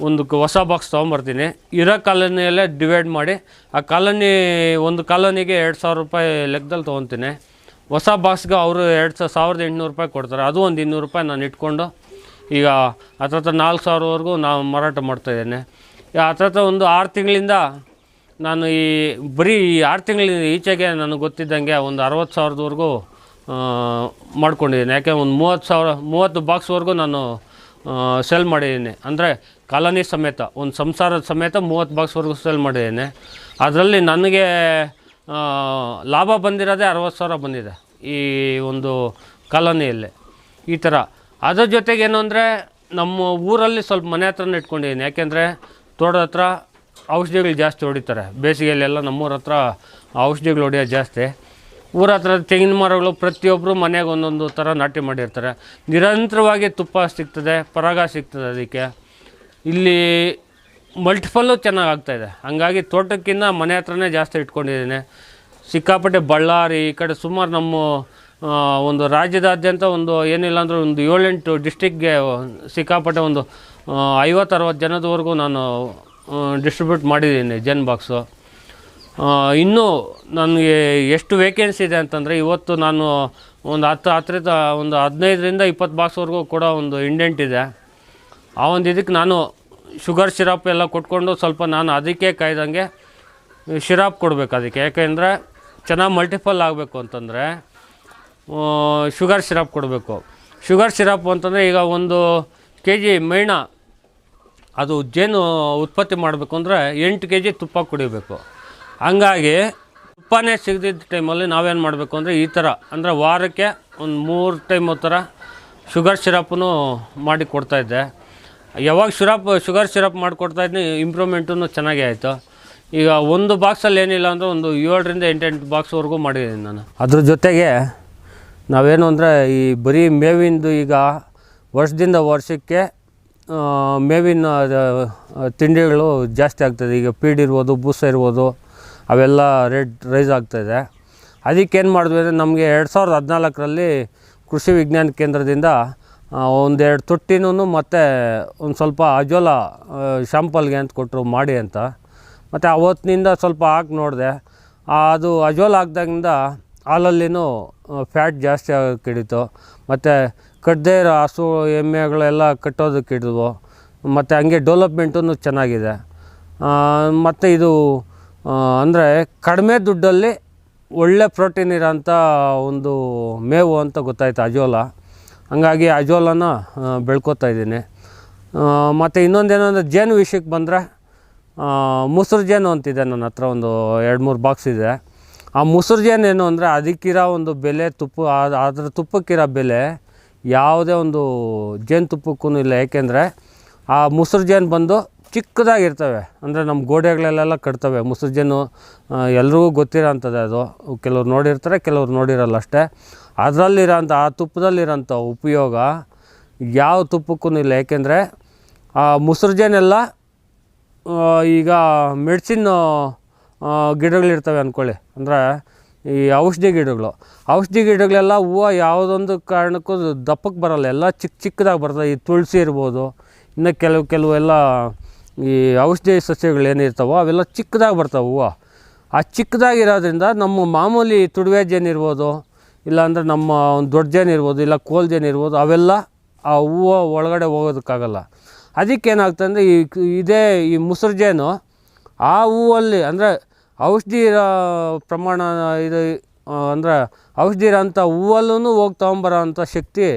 ಒಂದು ಹೊಸ ಬಾಕ್ಸ್ ತೊಗೊಂಬರ್ತೀನಿ. ಇರೋ ಕಾಲೋನಿಯಲ್ಲೇ ಡಿವೈಡ್ ಮಾಡಿ, ಆ ಕಾಲೋನಿ, ಒಂದು ಕಾಲೋನಿಗೆ ಎರಡು ಸಾವಿರ ರೂಪಾಯಿ ಲೆಕ್ಕದಲ್ಲಿ ತೊಗೊತೀನಿ. ಹೊಸ ಬಾಕ್ಸ್ಗೆ ಅವರು ಎರಡು ಸಾವಿರ ಸಾವಿರದ ಎಂಟುನೂರು ರೂಪಾಯಿ ಕೊಡ್ತಾರೆ. ಅದು ಒಂದು ಇನ್ನೂರು ರೂಪಾಯಿ ನಾನು ಇಟ್ಕೊಂಡು ಈಗ ಹತ್ರ ನಾಲ್ಕು ಸಾವಿರವರೆಗೂ ನಾವು ಮಾರಾಟ ಮಾಡ್ತಾಯಿದ್ದೇನೆ ಹತ್ರ ಒಂದು ಆರು ತಿಂಗಳಿಂದ ನಾನು ಈ ಬರೀ ಈ ಆರು ತಿಂಗಳಿಂದ ಈಚೆಗೆ ನನಗೆ ಗೊತ್ತಿದ್ದಂಗೆ ಒಂದು ಅರವತ್ತು ಸಾವಿರದವರೆಗೂ ಮಾಡ್ಕೊಂಡಿದ್ದೀನಿ. ಯಾಕೆ ಒಂದು ಮೂವತ್ತು ಸಾವಿರ, ಮೂವತ್ತು ಬಾಕ್ಸ್ವರೆಗೂ ನಾನು ಸೆಲ್ ಮಾಡಿದ್ದೀನಿ. ಅಂದರೆ ಕಾಲೋನಿ ಸಮೇತ, ಒಂದು ಸಂಸಾರದ ಸಮೇತ ಮೂವತ್ತು ಬಾಕ್ಸ್ವರೆಗೂ ಸೆಲ್ ಮಾಡಿದ್ದೀನಿ. ಅದರಲ್ಲಿ ನನಗೆ ಲಾಭ ಬಂದಿರೋದೇ ಅರವತ್ತು ಸಾವಿರ ಬಂದಿದೆ ಈ ಒಂದು ಕಾಲೋನಿಯಲ್ಲಿ. ಈ ಥರ. ಅದ್ರ ಜೊತೆಗೆ ಏನು ಅಂದರೆ ನಮ್ಮ ಊರಲ್ಲಿ ಸ್ವಲ್ಪ ಮನೆ ಹತ್ರನೇ ಇಟ್ಕೊಂಡಿದ್ದೀನಿ. ಯಾಕೆಂದರೆ ತೋಟದ ಹತ್ರ ಔಷಧಿಗಳು ಜಾಸ್ತಿ ಹೊಡಿತಾರೆ. ಬೇಸಿಗೆಯಲ್ಲೆಲ್ಲ ನಮ್ಮೂರ ಹತ್ರ ಔಷಧಿಗಳು ಹೊಡೆಯೋದು ಜಾಸ್ತಿ. ಊರ ಹತ್ರ ತೆಂಗಿನ ಮರಗಳು ಪ್ರತಿಯೊಬ್ಬರು ಮನೆಗೆ ಒಂದೊಂದು ಥರ ನಾಟಿ ಮಾಡಿರ್ತಾರೆ. ನಿರಂತರವಾಗಿ ತುಪ್ಪ ಸಿಗ್ತದೆ, ಪರಾಗ ಸಿಗ್ತದೆ ಅದಕ್ಕೆ. ಇಲ್ಲಿ ಮಲ್ಟಿಪಲ್ಲು ಚೆನ್ನಾಗಿ ಆಗ್ತಾಯಿದೆ ಹಂಗಾಗಿ ತೋಟಕ್ಕಿಂತ ಮನೆ ಹತ್ರನೇ ಜಾಸ್ತಿ ಇಟ್ಕೊಂಡಿದ್ದೀನಿ. ಸಿಕ್ಕಾಪಟ್ಟೆ ಬಳ್ಳಾರಿ, ಈ ಕಡೆ ಸುಮಾರು ನಮ್ಮ ಒಂದು ರಾಜ್ಯದಾದ್ಯಂತ ಒಂದು ಏನಿಲ್ಲ ಅಂದರೆ ಒಂದು ಏಳೆಂಟು ಡಿಸ್ಟಿಕ್ಗೆ ಸಿಕ್ಕಾಪಟ್ಟೆ ಒಂದು ಐವತ್ತು ಅರವತ್ತು ಜನದವರೆಗೂ ನಾನು ಡಿಸ್ಟ್ರಿಬ್ಯೂಟ್ ಮಾಡಿದ್ದೀನಿ ಜನ್ ಬಾಕ್ಸು ಇನ್ನೂ ನನಗೆ ಎಷ್ಟು ವೇಕೆನ್ಸಿ ಇದೆ ಅಂತಂದರೆ ಇವತ್ತು ನಾನು ಒಂದು ಹತ್ತು ಹತ್ತರಿಂದ ಒಂದು ಹದಿನೈದರಿಂದ ಇಪ್ಪತ್ತು ಬಾಕ್ಸ್ವರೆಗೂ ಕೂಡ ಒಂದು ಇಂಡೆಂಟ್ ಇದೆ. ಆ ಒಂದು ಇದಕ್ಕೆ ನಾನು ಶುಗರ್ ಸಿರಪ್ ಎಲ್ಲ ಕೊಟ್ಕೊಂಡು ಸ್ವಲ್ಪ ನಾನು ಅದಕ್ಕೆ ಕಾಯ್ದಂಗೆ ಶಿರಾಪ್ ಕೊಡಬೇಕು ಅದಕ್ಕೆ. ಯಾಕೆಂದರೆ ಚೆನ್ನಾಗಿ ಮಲ್ಟಿಪಲ್ ಆಗಬೇಕು ಅಂತಂದರೆ ಶುಗರ್ ಸಿರಪ್ ಕೊಡಬೇಕು. ಶುಗರ್ ಸಿರಪ್ ಅಂತಂದರೆ ಈಗ ಒಂದು ಕೆ ಜಿ ಮೇಣ, ಅದು ಜೇನು ಉತ್ಪತ್ತಿ ಮಾಡಬೇಕು ಅಂದರೆ ಎಂಟು ಕೆ ಜಿ ತುಪ್ಪ ಕುಡಿಬೇಕು. ಹಂಗಾಗಿ ತುಪ್ಪನೇ ಸಿಗದಿದ್ದ ಟೈಮಲ್ಲಿ ನಾವೇನು ಮಾಡಬೇಕು ಅಂದರೆ ಈ ಥರ ಅಂದರೆ ವಾರಕ್ಕೆ ಒಂದು ಮೂರು ಟೈಮ್ ಥರ ಶುಗರ್ ಸಿರಪ್ಪನ್ನು ಮಾಡಿ ಕೊಡ್ತಾಯಿದ್ದೆ ಯಾವಾಗ ಶಿರಪ್ ಶುಗರ್ ಸಿರಪ್ ಮಾಡಿಕೊಡ್ತಾಯಿದ್ನಿ ಇಂಪ್ರೂವ್ಮೆಂಟೂ ಚೆನ್ನಾಗೇ ಆಯಿತು. ಈಗ ಒಂದು ಬಾಕ್ಸಲ್ಲಿ ಏನಿಲ್ಲ ಅಂದರೆ ಒಂದು ಏಳರಿಂದ ಎಂಟೆಂಟು ಬಾಕ್ಸ್ವರೆಗೂ ಮಾಡಿದ್ದೀನಿ ನಾನು. ಅದ್ರ ಜೊತೆಗೆ ನಾವೇನು ಅಂದರೆ ಈ ಬರೀ ಮೇವಿಂದು ಈಗ ವರ್ಷದಿಂದ ವರ್ಷಕ್ಕೆ ಮೇವಿನ ತಿಂಡಿಗಳು ಜಾಸ್ತಿ ಆಗ್ತದೆ. ಈಗ ಪೀಡ್ ಇರ್ಬೋದು, ಬೂಸ ಇರ್ಬೋದು, ಅವೆಲ್ಲ ರೇಟ್ ರೈಸ್ ಆಗ್ತಾಯಿದೆ ಅದಕ್ಕೇನು ಮಾಡಿದ್ವಿ ಅಂದರೆ ನಮಗೆ ಎರಡು ಸಾವಿರದ ಹದಿನಾಲ್ಕರಲ್ಲಿ ಕೃಷಿ ವಿಜ್ಞಾನ ಕೇಂದ್ರದಿಂದ ಒಂದೆರಡು ತೊಟ್ಟಿನೂ ಮತ್ತು ಒಂದು ಸ್ವಲ್ಪ ಅಜೋಲ ಶಾಂಪಲ್ಗೆ ಅಂತ ಕೊಟ್ಟರು ಮಾಡಿ ಅಂತ. ಮತ್ತು ಅವತ್ತಿನಿಂದ ಸ್ವಲ್ಪ ಹಾಕಿ ನೋಡಿದೆ. ಅದು ಅಜೋಲ ಹಾಕ್ದಾಗಿಂದ ಹಾಲಲ್ಲಿನೂ ಫ್ಯಾಟ್ ಜಾಸ್ತಿ ಆಗೋಕ್ಕೆ ಹಿಡಿತು. ಮತ್ತು ಕಟ್ಟದೇ ಇರೋ ಹಸು ಎಮ್ಮೆಗಳೆಲ್ಲ ಕಟ್ಟೋದಕ್ಕೆ ಹಿಡಿದ್ವು. ಮತ್ತು ಹಂಗೆ ಡೆವಲಪ್ಮೆಂಟೂ ಚೆನ್ನಾಗಿದೆ. ಮತ್ತು ಇದು ಅಂದರೆ ಕಡಿಮೆ ದುಡ್ಡಲ್ಲಿ ಒಳ್ಳೆ ಪ್ರೋಟೀನ್ ಇರೋಂಥ ಒಂದು ಮೇವು ಅಂತ ಗೊತ್ತಾಯ್ತು ಅಜೋಲ. ಹಂಗಾಗಿ ಅಜೋಲನ ಬೆಳ್ಕೊತಾ ಇದ್ದೀನಿ. ಮತ್ತು ಇನ್ನೊಂದೇನಂದರೆ ಜೇನು ವಿಷಯಕ್ಕೆ ಬಂದರೆ ಮೊಸರು ಜೇನು ಅಂತಿದೆ ನನ್ನ ಹತ್ರ ಒಂದು ಎರಡು ಮೂರು ಬಾಕ್ಸ್ ಇದೆ. ಆ ಮೊಸರು ಏನು ಅಂದರೆ ಅದಕ್ಕಿರೋ ಒಂದು ಬೆಲೆ ತುಪ್ಪ ಅದರ ತುಪ್ಪಕ್ಕಿರೋ ಬೆಲೆ ಯಾವುದೇ ಒಂದು ಜೇನುತುಪ್ಪಕ್ಕೂ ಇಲ್ಲ. ಏಕೆಂದರೆ ಆ ಮೊಸರು ಜೇನು ಬಂದು ಚಿಕ್ಕದಾಗಿರ್ತವೆ. ಅಂದರೆ ನಮ್ಮ ಗೋಡೆಗಳಲ್ಲೆಲ್ಲ ಕಟ್ತವೆ ಮೊಸರು ಜೇನು ಆ, ಎಲ್ರಿಗೂ ಗೊತ್ತಿರೋ ಅದು. ಕೆಲವ್ರು ನೋಡಿರ್ತಾರೆ ಕೆಲವ್ರು ನೋಡಿರಲ್ಲ ಅಷ್ಟೇ. ಅದರಲ್ಲಿರೋಂಥ ಆ ತುಪ್ಪದಲ್ಲಿರೋಂಥ ಉಪಯೋಗ ಯಾವ ತುಪ್ಪಕ್ಕೂ ಇಲ್ಲ. ಏಕೆಂದರೆ ಆ ಮೊಸರು ಜೇನೆಲ್ಲ ಈಗ ಮೆಡಿಸಿನ್ ಗಿಡಗಳಿರ್ತವೆ ಅಂದ್ಕೊಳ್ಳಿ ಅಂದರೆ ಈ ಔಷಧಿ ಗಿಡಗಳು. ಔಷಧಿ ಗಿಡಗಳೆಲ್ಲ ಹೂವು ಯಾವುದೊಂದು ಕಾರಣಕ್ಕೂ ದಪ್ಪಕ್ಕೆ ಬರಲ್ಲ. ಎಲ್ಲ ಚಿಕ್ಕ ಚಿಕ್ಕದಾಗಿ ಬರ್ತವೆ ಈ ತುಳಸಿ ಇರ್ಬೋದು, ಇನ್ನು ಕೆಲವು ಕೆಲವು ಎಲ್ಲ ಈ ಔಷಧಿ ಸಸ್ಯಗಳು ಏನಿರ್ತಾವೋ ಅವೆಲ್ಲ ಚಿಕ್ಕದಾಗಿ ಬರ್ತವೆ ಹೂವು. ಆ ಚಿಕ್ಕದಾಗಿರೋದ್ರಿಂದ ನಮ್ಮ ಮಾಮೂಲಿ ತುಡುವೆ ಜೇನಿರ್ಬೋದು ಇಲ್ಲಾಂದ್ರೆ ನಮ್ಮ ಒಂದು ದೊಡ್ಡ ಜೇನಿರ್ಬೋದು ಇಲ್ಲ ಕೋಲ್ ಜೇನು ಇರ್ಬೋದು, ಅವೆಲ್ಲ ಆ ಹೂವು ಒಳಗಡೆ ಹೋಗೋದಕ್ಕಾಗಲ್ಲ. ಅದಕ್ಕೇನಾಗ್ತದೆ ಅಂದರೆ ಈ ಇದೇ ಈ ಮುಸುರು ಜೇನು ಆ ಹೂವಲ್ಲಿ, ಅಂದರೆ ಔಷಧಿ ಪ್ರಮಾಣ ಇದು ಅಂದರೆ ಔಷಧಿ ಇರೋಂಥ ಹೂವಲ್ಲೂ ಹೋಗಿ ತೊಗೊಂಬರೋ ಅಂಥ ಶಕ್ತಿ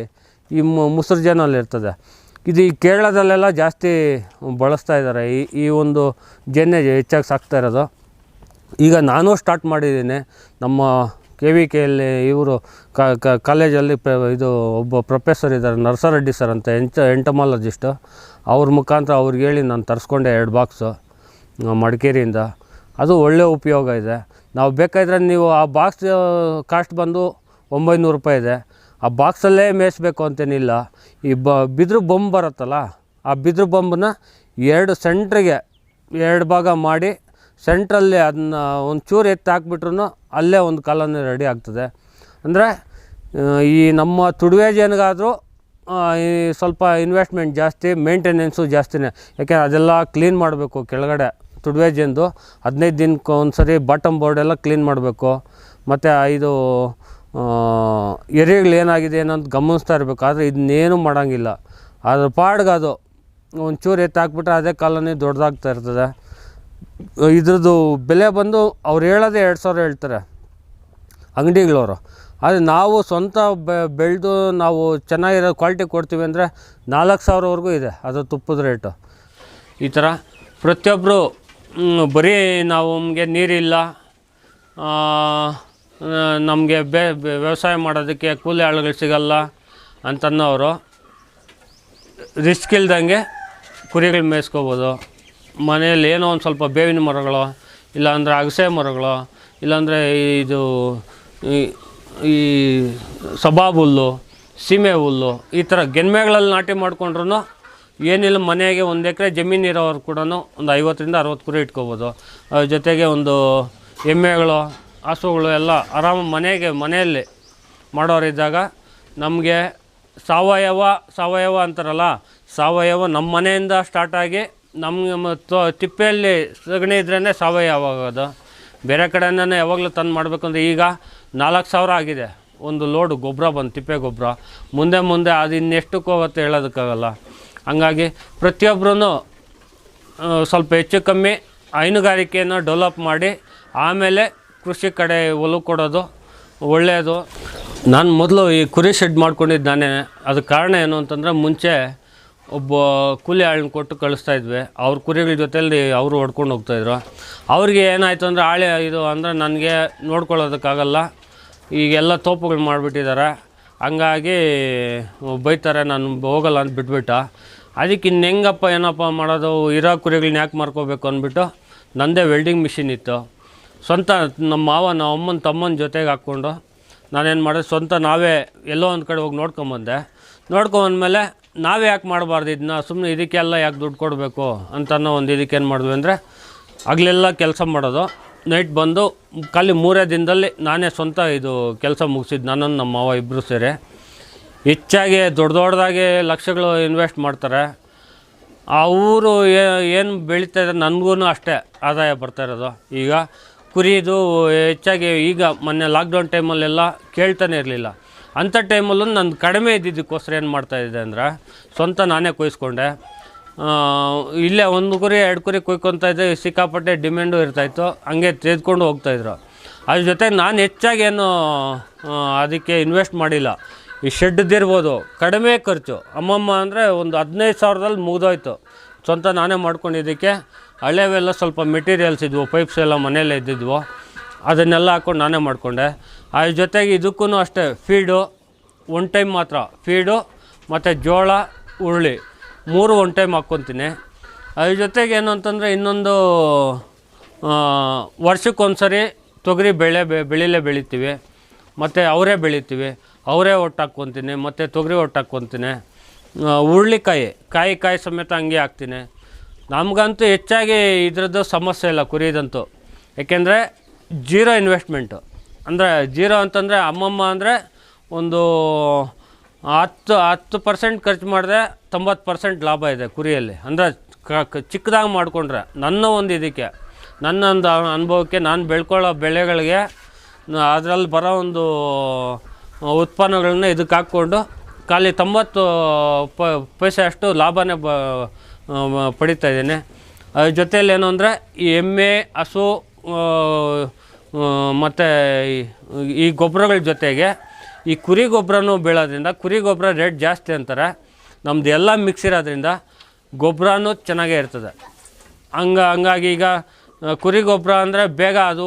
ಈ ಮುಸ್ರು ಜೇನಲ್ಲಿ ಇರ್ತದೆ. ಇದು ಈ ಕೇರಳದಲ್ಲೆಲ್ಲ ಜಾಸ್ತಿ ಬಳಸ್ತಾ ಇದ್ದಾರೆ. ಈ ಈ ಒಂದು ಜನ್ಯ ಹೆಚ್ಚಾಗಿ ಸಾಕ್ತಾ ಇರೋದು. ಈಗ ನಾನು ಸ್ಟಾರ್ಟ್ ಮಾಡಿದ್ದೀನಿ. ನಮ್ಮ ಕೆ ವಿ ಕೆಯಲ್ಲಿ ಇವರು ಕಾಲೇಜಲ್ಲಿ ಪ್ರ, ಇದು ಒಬ್ಬ ಪ್ರೊಫೆಸರ್ ಇದ್ದಾರೆ, ನರ್ಸರೆಡ್ಡಿ ಸರ್ ಅಂತ ಎಂಟ ಎಂಟಮಾಲಜಿಸ್ಟು. ಅವ್ರ ಮುಖಾಂತರ ಅವ್ರಿಗೆ ಹೇಳಿ ನಾನು ತರಿಸ್ಕೊಂಡೆ ಎರಡು ಬಾಕ್ಸು ಮಡಿಕೇರಿಯಿಂದ. ಅದು ಒಳ್ಳೆಯ ಉಪಯೋಗ ಇದೆ. ನಾವು ಬೇಕಾದ್ರೆ ನೀವು ಆ ಬಾಕ್ಸ್ ಕಾಸ್ಟ್ ಬಂದು ಒಂಬೈನೂರು ರೂಪಾಯಿ ಇದೆ. ಆ ಬಾಕ್ಸಲ್ಲೇ ಮೇಯಿಸ್ಬೇಕು ಅಂತೇನಿಲ್ಲ. ಈ ಬ, ಬಿದಿರು ಬೊಂಬ್ ಬರುತ್ತಲ್ಲ, ಆ ಬಿದಿರು ಬೊಂಬನ್ನ ಎರಡು ಸೆಂಟ್ರಿಗೆ ಎರಡು ಭಾಗ ಮಾಡಿ ಸೆಂಟ್ರಲ್ಲಿ ಅದನ್ನ ಒಂದು ಎತ್ತಿ ಹಾಕ್ಬಿಟ್ರು ಅಲ್ಲೇ ಒಂದು ಕಾಲೋನಿ ರೆಡಿ ಆಗ್ತದೆ. ಅಂದರೆ ಈ ನಮ್ಮ ತುಡುವೆ ಜನಗಾದರೂ ಈ ಸ್ವಲ್ಪ ಇನ್ವೆಸ್ಟ್ಮೆಂಟ್ ಜಾಸ್ತಿ ಮೇಂಟೆನೆನ್ಸು ಜಾಸ್ತಿನೇ. ಯಾಕೆ ಅದೆಲ್ಲ ಕ್ಲೀನ್ ಮಾಡಬೇಕು ಕೆಳಗಡೆ. ತುಡುವೆ ಜೇನ್ದು ಹದಿನೈದು ದಿನಕ್ಕೆ ಒಂದು ಸರಿ ಬಾಟಮ್ ಬೋರ್ಡೆಲ್ಲ ಕ್ಲೀನ್ ಮಾಡಬೇಕು. ಮತ್ತು ಇದು ಏನಾಗಿದೆ ಏನಂತ ಗಮನಿಸ್ತಾ ಇರಬೇಕು. ಆದರೆ ಇದನ್ನೇನು ಮಾಡೋಂಗಿಲ್ಲ. ಅದ್ರ ಪಾಡ್ಗೆ ಅದು ಒಂಚೂರು ಎತ್ತಿ ಹಾಕ್ಬಿಟ್ರೆ ಅದೇ ಕಾಲೋನಿ ದೊಡ್ಡದಾಗ್ತಾ ಇರ್ತದೆ. ಇದ್ರದ್ದು ಬೆಲೆ ಬಂದು ಅವ್ರು ಹೇಳೋದೇ ಎರಡು ಸಾವಿರ ಹೇಳ್ತಾರೆ ಅಂಗಡಿಗಳವರು. ಆದರೆ ನಾವು ಸ್ವಂತ ಬೆಳೆದು ನಾವು ಚೆನ್ನಾಗಿರೋ ಕ್ವಾಲಿಟಿ ಕೊಡ್ತೀವಿ ಅಂದರೆ ನಾಲ್ಕು ಸಾವಿರವರೆಗೂ ಇದೆ. ಅದು ತುಪ್ಪದ ರೇಟು. ಈ ಥರ ಪ್ರತಿಯೊಬ್ಬರು ಬರೀ ನಾವು ನಮಗೆ ನೀರಿಲ್ಲ. ನಮಗೆ ಬೇ ವ್ಯವಸಾಯ ಮಾಡೋದಕ್ಕೆ ಕೂಲಿ ಆಳುಗಳು ಸಿಗಲ್ಲ ಅಂತನ್ನೋರು. ರಿಸ್ಕ್ ಇಲ್ದಂಗೆ ಕುರಿಗಳು ಮೇಯಿಸ್ಕೋಬೋದು. ಮನೆಯಲ್ಲಿ ಏನೋ ಒಂದು ಸ್ವಲ್ಪ ಬೇವಿನ ಮರಗಳು, ಇಲ್ಲಾಂದರೆ ಅಗಸೆ ಮರಗಳು, ಇಲ್ಲಾಂದರೆ ಇದು ಈ ಸಬಾಬ್ ಹುಲ್ಲು ಸೀಮೆ ಹುಲ್ಲು, ಈ ಥರ ಗೆನ್ಮೆಗಳಲ್ಲಿ ನಾಟಿ ಮಾಡ್ಕೊಂಡ್ರು ಏನಿಲ್ಲ, ಮನೆಗೆ ಒಂದು ಎಕರೆ ಜಮೀನು ಇರೋರು ಕೂಡ ಒಂದು ಐವತ್ತರಿಂದ ಅರವತ್ತು ಕುರಿ ಇಟ್ಕೋಬೋದು. ಜೊತೆಗೆ ಒಂದು ಎಮ್ಮೆಗಳು, ಹಸುಗಳು ಎಲ್ಲ ಆರಾಮ ಮನೆಗೆ, ಮನೆಯಲ್ಲಿ ಮಾಡೋರಿದ್ದಾಗ ನಮಗೆ ಸಾವಯವ ಸಾವಯವ ಅಂತಾರಲ್ಲ, ಸಾವಯವ ನಮ್ಮ ಮನೆಯಿಂದ ಸ್ಟಾರ್ಟ್ ಆಗಿ ನಮ್ಮ ತಿಪ್ಪೆಯಲ್ಲಿ ಸಗಣಿ ಇದ್ರೇ ಸಾವಯವ ಆಗೋದು. ಬೇರೆ ಕಡೆನೇ ಯಾವಾಗಲೂ ತಂದು ಮಾಡಬೇಕಂದ್ರೆ ಈಗ ನಾಲ್ಕು ಸಾವಿರ ಆಗಿದೆ. ಒಂದು ಲೋಡು ಗೊಬ್ಬರ ಬಂದು, ತಿಪ್ಪೆ ಗೊಬ್ಬರ ಮುಂದೆ ಮುಂದೆ ಅದು ಇನ್ನೆಷ್ಟಕ್ಕೆ ಹೋಗುತ್ತೆ ಹೇಳೋದಕ್ಕಾಗಲ್ಲ. ಹಂಗಾಗಿ ಪ್ರತಿಯೊಬ್ಬರೂ ಸ್ವಲ್ಪ ಹೆಚ್ಚು ಕಮ್ಮಿ ಹೈನುಗಾರಿಕೆಯನ್ನು ಡೆವಲಪ್ ಮಾಡಿ ಆಮೇಲೆ ಕೃಷಿ ಕಡೆ ಒಲವು ಕೊಡೋದು ಒಳ್ಳೆಯದು. ನಾನು ಮೊದಲು ಈ ಕುರಿ ಶೆಡ್ ಮಾಡ್ಕೊಂಡಿದ್ದು ನಾನೇ. ಅದಕ್ಕೆ ಕಾರಣ ಏನು ಅಂತಂದರೆ ಮುಂಚೆ ಒಬ್ಬ ಕೂಲಿ ಆಳನ್ನ ಕೊಟ್ಟು ಕಳಿಸ್ತಾ ಇದ್ವಿ. ಅವ್ರ ಕುರಿಗಳ ಜೊತೆಯಲ್ಲಿ ಅವರು ಹೊಡ್ಕೊಂಡು ಹೋಗ್ತಾಯಿದ್ರು ಅವ್ರಿಗೆ ಏನಾಯಿತು ಅಂದರೆ ಆಳೆ ಇದು ಅಂದರೆ ನನಗೆ ನೋಡ್ಕೊಳ್ಳೋದಕ್ಕಾಗಲ್ಲ. ಈಗೆಲ್ಲ ತೋಪುಗಳು ಮಾಡಿಬಿಟ್ಟಿದ್ದಾರೆ ಹಂಗಾಗಿ ಬೈತಾರೆ, ನಾನು ಹೋಗಲ್ಲ ಅಂತ ಬಿಟ್ಬಿಟ್ಟ. ಅದಕ್ಕೆ ಇನ್ನು ಹೆಂಗಪ್ಪ, ಏನಪ್ಪ ಮಾಡೋದು? ಇರೋ ಕುರಿಗಳನ್ನ ಯಾಕೆ ಮಾರ್ಕೋಬೇಕು ಅಂದ್ಬಿಟ್ಟು ನನ್ನದೇ ವೆಲ್ಡಿಂಗ್ ಮಿಷಿನ್ ಇತ್ತು. ಸ್ವಂತ ನಮ್ಮ ಮಾವ, ನಮ್ಮ ಅಮ್ಮನ, ತಮ್ಮನ ಜೊತೆಗೆ ಹಾಕ್ಕೊಂಡು ನಾನೇನು ಮಾಡಿದೆ? ಸ್ವಂತ ನಾವೇ ಎಲ್ಲೋ ಒಂದು ಕಡೆ ಹೋಗಿ ನೋಡ್ಕೊಂಬಂದೆ. ನೋಡ್ಕೊಂಬಂದ್ಮೇಲೆ ನಾವೇ ಯಾಕೆ ಮಾಡಬಾರ್ದು? ಇದನ್ನ ಸುಮ್ಮನೆ ಇದಕ್ಕೆಲ್ಲ ಯಾಕೆ ದುಡ್ಡು ಕೊಡಬೇಕು ಅಂತ ಅನ್ನೋ ಒಂದು ಇದಕ್ಕೆ ಏನು ಮಾಡಿದ್ವಿ ಅಂದರೆ ಹಗಲೆಲ್ಲ ಕೆಲಸ ಮಾಡೋದು. ನೈಟ್ ಬಂದು ಖಾಲಿ ಮೂರೇ ದಿನದಲ್ಲಿ ನಾನೇ ಸ್ವಂತ ಇದು ಕೆಲಸ ಮುಗಿಸಿದ್ದು ನಾನು ನಮ್ಮ ಮಾವ ಇಬ್ಬರು ಸೇರಿ. ಹೆಚ್ಚಾಗಿ ದೊಡ್ಡ ದೊಡ್ಡದಾಗಿ ಲಕ್ಷಗಳು ಇನ್ವೆಸ್ಟ್ ಮಾಡ್ತಾರೆ. ಅವರು ಏನು ಬೆಳೀತಾ ಇದೆ ನನಗೂ ಅಷ್ಟೇ ಆದಾಯ ಬರ್ತಾ ಇರೋದು. ಈಗ ಕುರಿದು ಹೆಚ್ಚಾಗಿ ಈಗ ಮೊನ್ನೆ ಲಾಕ್ಡೌನ್ ಟೈಮಲ್ಲೆಲ್ಲ ಕೇಳ್ತಾನೆ ಇರಲಿಲ್ಲ. ಅಂಥ ಟೈಮಲ್ಲೂ ನಾನು ಕಡಿಮೆ ಇದ್ದಿದ್ದಕ್ಕೋಸ್ಕರ ಏನು ಮಾಡ್ತಾಯಿದ್ದೆ ಅಂದರೆ ಸ್ವಂತ ನಾನೇ ಕೊಯ್ಸ್ಕೊಂಡೆ. ಆ, ಇಲ್ಲೇ ಒಂದು ಕುರಿ ಎರಡು ಕುರಿ ಕೊಯ್ಕೊತಾ ಇದ್ದೆ ಸಿಕ್ಕಾಪಟ್ಟೆ ಡಿಮ್ಯಾಂಡು ಇರ್ತಾಯಿತ್ತು ಹಂಗೆ ತೆಗೆದುಕೊಂಡು ಹೋಗ್ತಾಯಿದ್ರು ಅದ್ರ ಜೊತೆ ನಾನು ಹೆಚ್ಚಾಗಿ ಏನು ಅದಕ್ಕೆ ಇನ್ವೆಸ್ಟ್ ಮಾಡಿಲ್ಲ. ಈ ಶೆಡ್ದಿರ್ಬೋದು ಕಡಿಮೆ ಖರ್ಚು. ಅಮ್ಮಮ್ಮ ಅಂದರೆ ಒಂದು ಹದಿನೈದು ಸಾವಿರದಲ್ಲಿ ಮುಗಿದೋಯ್ತು. ಸ್ವಂತ ನಾನೇ ಮಾಡ್ಕೊಂಡಿದ್ದಕ್ಕೆ. ಹಳೆವೆಲ್ಲ ಸ್ವಲ್ಪ ಮೆಟೀರಿಯಲ್ಸ್ ಇದ್ವು, ಪೈಪ್ಸ್ ಎಲ್ಲ ಮನೆಯಲ್ಲೇ ಇದ್ದಿದ್ವು. ಅದನ್ನೆಲ್ಲ ಹಾಕ್ಕೊಂಡು ನಾನೇ ಮಾಡಿಕೊಂಡೆ. ಅದ್ರ ಜೊತೆಗೆ ಇದಕ್ಕೂ ಅಷ್ಟೇ, ಫೀಡು, ಒನ್ ಟೈಮ್ ಮಾತ್ರ. ಫೀಡು ಮತ್ತು ಜೋಳ, ಹುರುಳಿ, ಮೂರು ಒನ್ ಟೈಮ್ ಹಾಕ್ಕೊತೀನಿ. ಅದ್ರ ಜೊತೆಗೆ ಏನು ಅಂತಂದರೆ ಇನ್ನೊಂದು ವರ್ಷಕ್ಕೊಂದ್ಸರಿ ತೊಗರಿ ಬೆಳೆ ಬೆ, ಬೆಳಿಲೇ ಬೆಳಿತೀವಿ. ಮತ್ತು ಅವರೇ ಬೆಳಿತೀವಿ. ಅವರೇ ಒಟ್ಟು ಹಾಕ್ಕೊತೀನಿ ಮತ್ತು ತೊಗರಿ ಒಟ್ಟು ಹಾಕ್ಕೊತೀನಿ ಹುರುಳಿಕಾಯಿ, ಕಾಯಿ ಕಾಯಿ ಸಮೇತ ಹಂಗೆ ಹಾಕ್ತೀನಿ. ನಮಗಂತೂ ಹೆಚ್ಚಾಗಿ ಇದ್ರದ್ದು ಸಮಸ್ಯೆ ಇಲ್ಲ ಕುರಿದಂತೂ. ಏಕೆಂದರೆ ಜೀರೋ ಇನ್ವೆಸ್ಟ್ಮೆಂಟು. ಅಂದರೆ ಜೀರೋ ಅಂತಂದರೆ ಅಮ್ಮಮ್ಮ ಅಂದರೆ ಒಂದು ಹತ್ತು ಹತ್ತು ಪರ್ಸೆಂಟ್ ಖರ್ಚು ಮಾಡಿದ್ರೆ ತೊಂಬತ್ತು ಪರ್ಸೆಂಟ್ ಲಾಭ ಇದೆ ಕುರಿಯಲ್ಲಿ. ಅಂದರೆ ಚಿಕ್ಕದಾಗಿ ಮಾಡಿಕೊಂಡ್ರೆ, ನನ್ನ ಒಂದು ಇದಕ್ಕೆ, ನನ್ನ ಒಂದು ಅನುಭವಕ್ಕೆ, ನಾನು ಬೆಳ್ಕೊಳ್ಳೋ ಬೆಳೆಗಳಿಗೆ ಅದರಲ್ಲಿ ಬರೋ ಒಂದು ಉತ್ಪನ್ನಗಳನ್ನ ಇದಕ್ಕೆ ಹಾಕ್ಕೊಂಡು ಖಾಲಿ ತೊಂಬತ್ತು ಪ, ಪೈಸೆ ಅಷ್ಟು ಲಾಭನೇ ಬ ಪಡಿತಾ ಇದ್ದೀನಿ. ಅದ್ರ ಜೊತೆಯಲ್ಲಿ ಏನು ಅಂದರೆ ಈ ಎಮ್ಮೆ, ಹಸು ಮತ್ತು ಈ ಗೊಬ್ಬರಗಳ ಜೊತೆಗೆ ಈ ಕುರಿ ಗೊಬ್ಬರನೂ ಬೀಳೋದ್ರಿಂದ, ಕುರಿ ಗೊಬ್ಬರ ರೇಟ್ ಜಾಸ್ತಿ ಅಂತಾರೆ. ನಮ್ಮದು ಎಲ್ಲ ಮಿಕ್ಸ್ ಇರೋದ್ರಿಂದ ಗೊಬ್ಬರನೂ ಚೆನ್ನಾಗೇ ಇರ್ತದೆ. ಹಂಗ, ಹಂಗಾಗಿ ಈಗ ಕುರಿ ಗೊಬ್ಬರ ಅಂದರೆ ಬೇಗ ಅದು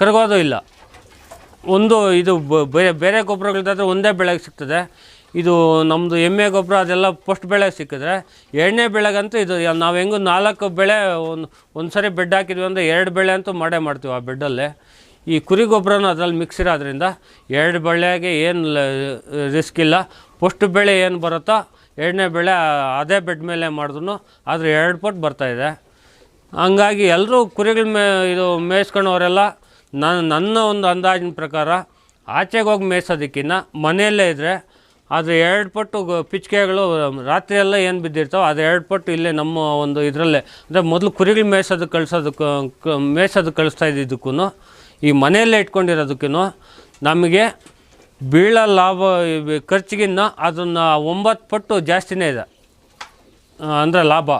ಕರಗೋದು ಇಲ್ಲ. ಒಂದು ಇದು ಬೇರೆ ಬೇರೆ ಗೊಬ್ಬರಗಳಿದ್ದಾದ್ರೆ ಒಂದೇ ಬೆಳೆಗೆ ಸಿಗ್ತದೆ. ಇದು ನಮ್ಮದು ಎಮ್ಮೆ ಗೊಬ್ಬರ, ಅದೆಲ್ಲ ಫಸ್ಟ್ ಬೆಳೆ ಸಿಕ್ಕಿದ್ರೆ ಎರಡನೇ ಬೆಳೆಗಂತೂ ಇದು ನಾವು ಹೆಂಗೂ ನಾಲ್ಕು ಬೆಳೆ ಒಂದು ಒಂದು ಸರಿ ಬೆಡ್ ಹಾಕಿದ್ವಿ ಅಂದರೆ ಎರಡು ಬೆಳೆ ಅಂತೂ ಮಾಡೇ ಮಾಡ್ತೀವಿ ಆ ಬೆಡ್ಡಲ್ಲೇ. ಈ ಕುರಿ ಗೊಬ್ಬರನೂ ಅದರಲ್ಲಿ ಮಿಕ್ಸ್ ಇರೋದ್ರಿಂದ ಎರಡು ಬೆಳೆಗೆ ಏನು ರಿಸ್ಕ್ ಇಲ್ಲ. ಫಸ್ಟ್ ಬೆಳೆ ಏನು ಬರುತ್ತೋ ಎರಡನೇ ಬೆಳೆ ಅದೇ ಬೆಡ್ ಮೇಲೆ ಮಾಡಿದ್ರು ಆದರೆ ಎರಡು ಪಟ್ಟು ಬರ್ತಾಯಿದೆ ಹಂಗಾಗಿ ಎಲ್ಲರೂ ಕುರಿಗಳ ಮೇ ಇದು ಮೇಯಿಸ್ಕೊಳೋರೆಲ್ಲ ನಾನು ನನ್ನ ಒಂದು ಅಂದಾಜಿನ ಪ್ರಕಾರ ಆಚೆಗೆ ಹೋಗಿ ಮೇಯ್ಸೋದಕ್ಕಿಂತ ಮನೆಯಲ್ಲೇ ಇದ್ದರೆ ಅದು ಎರಡು ಪಟ್ಟು ಪಿಚ್ಕೆಗಳು ರಾತ್ರಿಯೆಲ್ಲ ಏನು ಬಿದ್ದಿರ್ತಾವೆ ಅದು ಎರಡು ಪಟ್ಟು ಇಲ್ಲೇ ನಮ್ಮ ಒಂದು ಇದರಲ್ಲೇ. ಅಂದರೆ ಮೊದಲು ಕುರಿಗಳು ಮೇಯ್ಸೋದಕ್ಕೆ ಕಳ್ಸೋದಕ್ಕೆ ಮೇಯ್ಸೋದಕ್ಕೆ ಕಳಿಸ್ತಾ ಇದ್ದಿದ್ದಕ್ಕೂ ಈ ಮನೆಯಲ್ಲೇ ಇಟ್ಕೊಂಡಿರೋದಕ್ಕೂ ನಮಗೆ ಬೀಳೋ ಲಾಭ ಖರ್ಚಿಗಿನ್ನ ಅದನ್ನು ಒಂಬತ್ತು ಪಟ್ಟು ಜಾಸ್ತಿನೇ ಇದೆ. ಅಂದರೆ ಲಾಭ.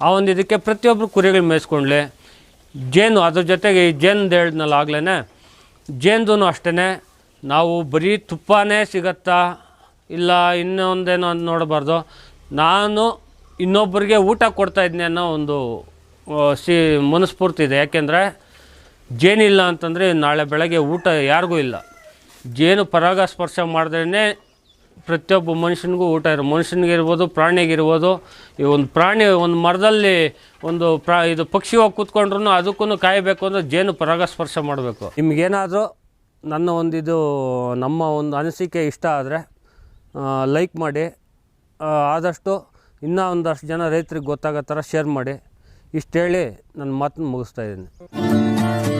ಆ ಒಂದು ಇದಕ್ಕೆ ಪ್ರತಿಯೊಬ್ಬರು ಕುರಿಗಳು ಮೇಯಿಸ್ಕೊಂಡ್ಲಿ. ಜೇನು ಅದ್ರ ಜೊತೆಗೆ ಈ ಜೇನ್ದು ಹೇಳಿದ್ನಲ್ಲ ಆಗ್ಲೇ ಜೇನ್ದು ಅಷ್ಟೇ ನಾವು ಬರೀ ತುಪ್ಪನೇ ಸಿಗತ್ತಾ ಇಲ್ಲ ಇನ್ನೊಂದೇನೋ ಅಂತ ನೋಡಬಾರ್ದು. ನಾನು ಇನ್ನೊಬ್ಬರಿಗೆ ಊಟ ಕೊಡ್ತಾ ಇದ್ದೀನಿ ಅನ್ನೋ ಒಂದು ಸಿ, ಮನಸ್ಫೂರ್ತಿ ಇದೆ. ಯಾಕೆಂದರೆ ಜೇನಿಲ್ಲ ಅಂತಂದರೆ ನಾಳೆ ಬೆಳಗ್ಗೆ ಊಟ ಯಾರಿಗೂ ಇಲ್ಲ. ಜೇನು ಪರಾಗಸ್ಪರ್ಶ ಮಾಡಿದ್ರೇ ಪ್ರತಿಯೊಬ್ಬ ಮನುಷ್ಯನಿಗೂ ಊಟ ಇರೋ ಮನುಷ್ಯನಿಗಿರ್ಬೋದು ಪ್ರಾಣಿಗಿರ್ಬೋದು ಈ ಒಂದು ಪ್ರಾಣಿ, ಒಂದು ಮರದಲ್ಲಿ ಒಂದು ಪ್ರಾ, ಇದು ಪಕ್ಷಿ ಹೋಗಿ ಕೂತ್ಕೊಂಡ್ರು ಅದಕ್ಕೂ ಕಾಯಬೇಕು ಅಂದರೆ ಜೇನು ಪರಾಗಸ್ಪರ್ಶ ಮಾಡಬೇಕು. ನಿಮಗೇನಾದರೂ ನನ್ನ ಒಂದು ಇದು, ನಮ್ಮ ಒಂದು ಅನಿಸಿಕೆ ಇಷ್ಟ ಆದರೆ ಲೈಕ್ ಮಾಡಿ ಆದಷ್ಟು ಇನ್ನೂ ಒಂದಷ್ಟು ಜನ ರೈತರಿಗೆ ಗೊತ್ತಾಗೋ ಥರ ಶೇರ್ ಮಾಡಿ. ಇಷ್ಟು ಹೇಳಿ ನನ್ನ ಮಾತನ್ನು ಮುಗಿಸ್ತಾ ಇದ್ದೀನಿ.